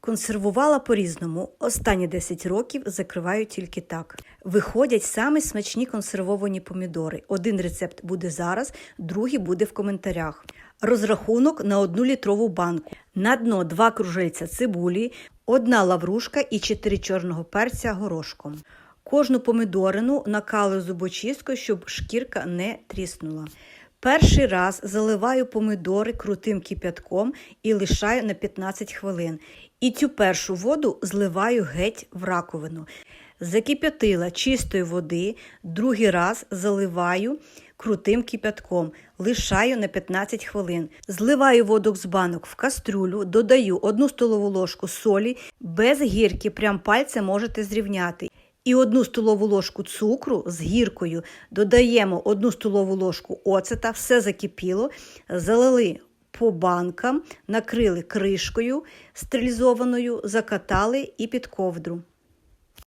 Консервувала по-різному. Останні 10 років закриваю тільки так. Виходять саме смачні консервовані помідори. Один рецепт буде зараз, другий буде в коментарях. Розрахунок на одну літрову банку. На дно 2 кружельця цибулі, одна лаврушка і 4 чорного перця горошком. Кожну помідорину накалую зубочисткою, щоб шкірка не тріснула. Перший раз заливаю помидори крутим кип'ятком і лишаю на 15 хвилин. І цю першу воду зливаю геть в раковину. Закип'ятила чистої води, другий раз заливаю крутим кип'ятком, лишаю на 15 хвилин. Зливаю воду з банок в кастрюлю, додаю 1 столову ложку солі, без гірки, прям пальцем можете зрівняти. І одну столову ложку цукру з гіркою додаємо одну столову ложку оцета, все закипіло, залили по банкам, накрили кришкою стерилізованою, закатали і під ковдру.